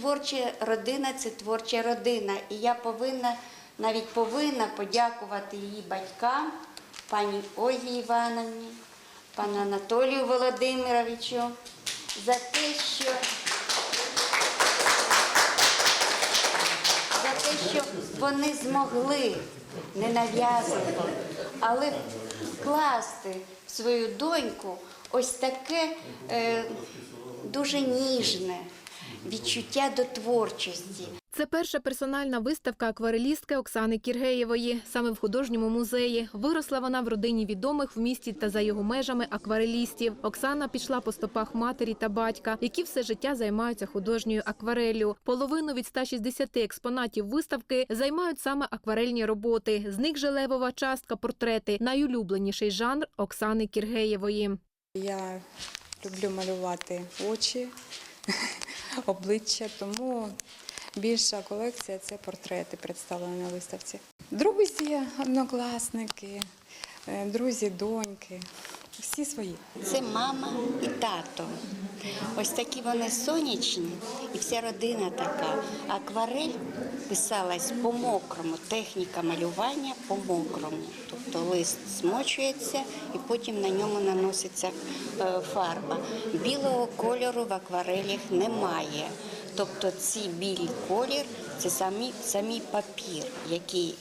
творча родина це творча родина. І я повинна, навіть повинна подякувати її батькам, пані Ольгі Івановні, пану Анатолію Володимировичу за те, що за те, що вони змогли не ненав'язливо, але вкласти в свою доньку ось таке е, дуже ніжне відчуття до творчості. Це перша персональна виставка акварелістки Оксани Кіргеєвої. Саме в художньому музеї. Виросла вона в родині відомих в місті та за його межами акварелістів. Оксана пішла по стопах матері та батька, які все життя займаються художньою аквареллю. Половину від 160 експонатів виставки займають саме акварельні роботи. З них же левова частка портрети найулюбленіший жанр Оксани Кіргеєвої. Я люблю малювати очі, обличчя, тому більша колекція це портрети представлені на виставці. Друзі, однокласники, е, друзі, доньки, всі свої. Це мама і тато. Ось такі вони сонячні, і вся родина така. Акварель писалась по мокрому, техніка малювання по мокрому. Тобто лист смочується і потім на ньому наноситься е, фарба. Білого кольору в акварелях немає. Тобто ці білий колір це самі, самі папір, який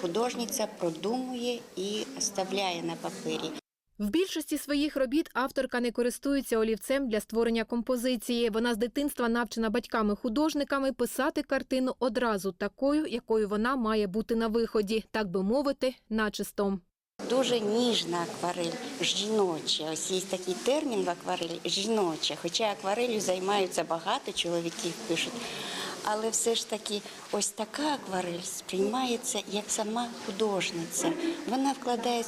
художниця продумує і оставляє на папері. В більшості своїх робіт авторка не користується олівцем для створення композиції. Вона з дитинства навчена батьками-художниками писати картину одразу такою, якою вона має бути на виході, так би мовити, начисто. Дуже ніжна акварель, жіноча. Ось є такий термін в акварелі жіноча. Хоча акварелью займаються багато чоловіків пишуть. Але все ж таки, ось така акварель сприймається як сама художниця. Вона вкладає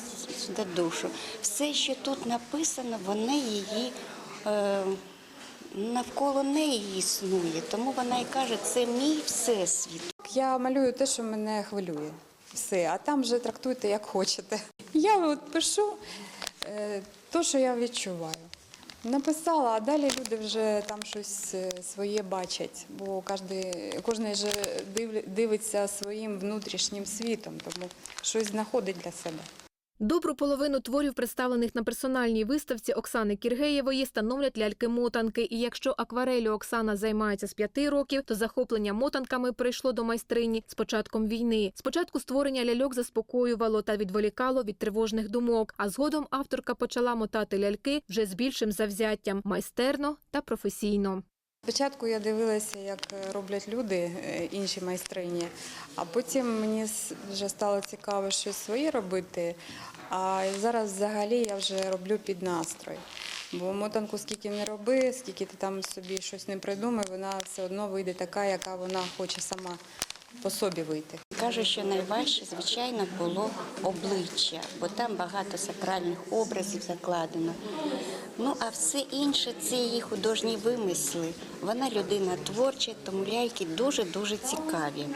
сюди душу. Все, що тут написано, вони її е, навколо неї існує. Тому вона і каже, це мій всесвіт. Я малюю те, що мене хвилює. Все, а там вже трактуйте як хочете. Я от пишу те, що я відчуваю. Написала, а далі люди вже там щось е, своє бачать, бо кожен, же дивиться своїм внутрішнім світом, тому щось знаходить для себе. Добру половину творів, представлених на персональній виставці Оксани Кіргеєвої, становлять ляльки-мотанки. І якщо акварелю Оксана займається з п'яти років, то захоплення мотанками прийшло до майстрині з початком війни. Спочатку створення ляльок заспокоювало та відволікало від тривожних думок. А згодом авторка почала мотати ляльки вже з більшим завзяттям майстерно та професійно. Спочатку я дивилася, як роблять люди, е, інші майстрині, а потім мені вже стало цікаво щось своє робити. А зараз взагалі я вже роблю під настрой. Бо мотанку скільки не роби, скільки ти там собі щось не придумай, вона все одно вийде така, яка вона хоче сама по собі вийти. Каже, що найважче, звичайно, було обличчя, бо там багато сакральних образів закладено. Ну, а все інше це її художні вимисли. Вона людина творча, тому ляльки дуже-дуже цікаві.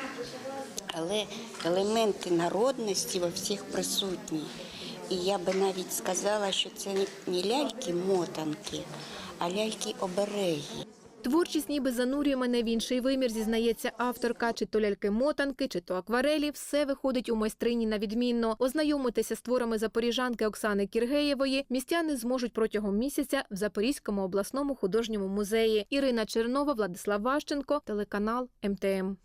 Але елементи народності во всіх присутні. І я би навіть сказала, що це не ляльки-мотанки, а ляльки-обереги. Творчість ніби занурює мене в інший вимір, зізнається авторка. Чи то ляльки-мотанки, чи то акварелі, все виходить у майстрині на відмінно. Ознайомитися з творами запоріжанки Оксани Кіргеєвої містяни зможуть протягом місяця в Запорізькому обласному художньому музеї. Ірина Чернова, Владислав Ващенко, телеканал МТМ.